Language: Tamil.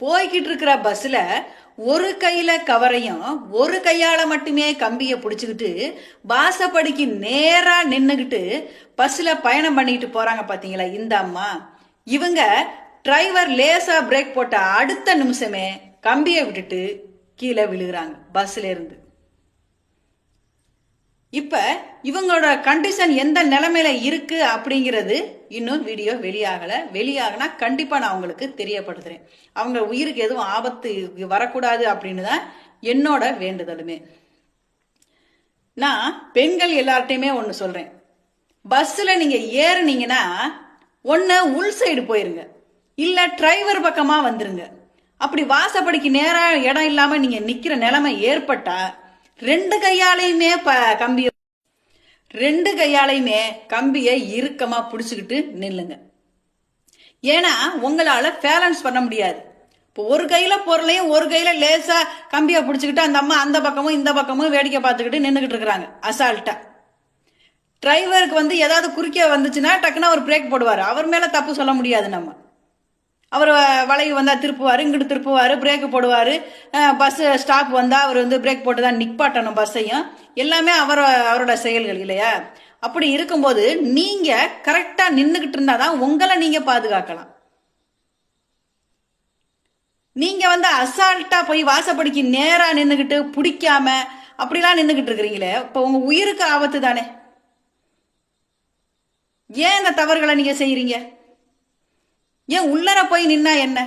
போய்கிட்டு இருக்கிற பஸ்ல ஒரு கையில கவரையும் ஒரு கையால மட்டுமே கம்பிய புடிச்சுக்கிட்டு வாசப்படிக்கு நேரா நின்னுகிட்டு பஸ்ல பயணம் பண்ணிட்டு போறாங்க பாத்தீங்களா? இந்த அம்மா. இவங்க டிரைவர் லேசா பிரேக் போட்ட அடுத்த நிமிஷமே கம்பியை விட்டுட்டு கீழே விழுகிறாங்க பஸ்ல இருந்து. இப்ப இவங்களோட கண்டிஷன் எந்த நிலைமையில இருக்கு அப்படிங்கிறது இன்னும் வீடியோ வெளியாகல. வெளியாகனா கண்டிப்பா நான் உங்களுக்கு தெரியப்படுத்துறேன். அவங்க உயிருக்கு எதுவும் ஆபத்து வரக்கூடாது அப்படின்னு தான் என்னோட வேண்டுதலுமே. நான் பெண்கள் எல்லார்ட்டையுமே ஒன்று சொல்றேன். பஸ்ஸில் நீங்க ஏறுனீங்கன்னா ஒன்று உள் சைடு போயிருங்க. இல்லை டிரைவர் பக்கமாக வந்துருங்க. அப்படி வாசப்படிக்கு நேராக இடம் இல்லாமல் நீங்கள் நிற்கிற நிலைமை ஏற்பட்டா ரெண்டு கையாலையுமே ப கம்பிய ரெண்டு கையாலையுமே கம்பியை இறுக்கமாக பிடிச்சிக்கிட்டு நில்லுங்க. ஏன்னா உங்களால பேலன்ஸ் பண்ண முடியாது. இப்போ ஒரு கையில பொருளையும் ஒரு கையில லேசா கம்பியை பிடிச்சிக்கிட்டு அந்த அம்மா அந்த பக்கமும் இந்த பக்கமும் வேடிக்கை பார்த்துக்கிட்டு நின்றுகிட்டு இருக்கிறாங்க. அசால்ட்டா டிரைவருக்கு வந்து ஏதாவது குறுக்கே வந்துச்சுன்னா டக்குன்னு அவர் பிரேக் போடுவார். அவர் மேல தப்பு சொல்ல முடியாது நம்ம. அவர் வளைவு வந்தால் திருப்புவார் இங்கிட்டு திருப்புவார் பிரேக் போடுவார். பஸ்ஸு ஸ்டாப் வந்தால் அவர் வந்து பிரேக் போட்டு தான் நிப்பாட்டணும் பஸ்ஸையும் எல்லாமே அவர் அவரோட செயல்கள் இல்லையா? அப்படி இருக்கும்போது நீங்கள் கரெக்டாக நின்றுக்கிட்டு இருந்தால் தான் உங்களை நீங்கள் பாதுகாக்கலாம். நீங்கள் வந்து அசால்ட்டாக போய் வாசப்படிக்கு நேராக நின்றுக்கிட்டு பிடிக்காம அப்படிலாம் நின்றுக்கிட்டு இருக்கிறீங்களே இப்போ உங்கள் உயிருக்கு ஆபத்து தானே ஏன் இந்த தவறுகளை நீங்கள் செய்கிறீங்க ஏன் உள்ளர போய் நின்னா என்ன?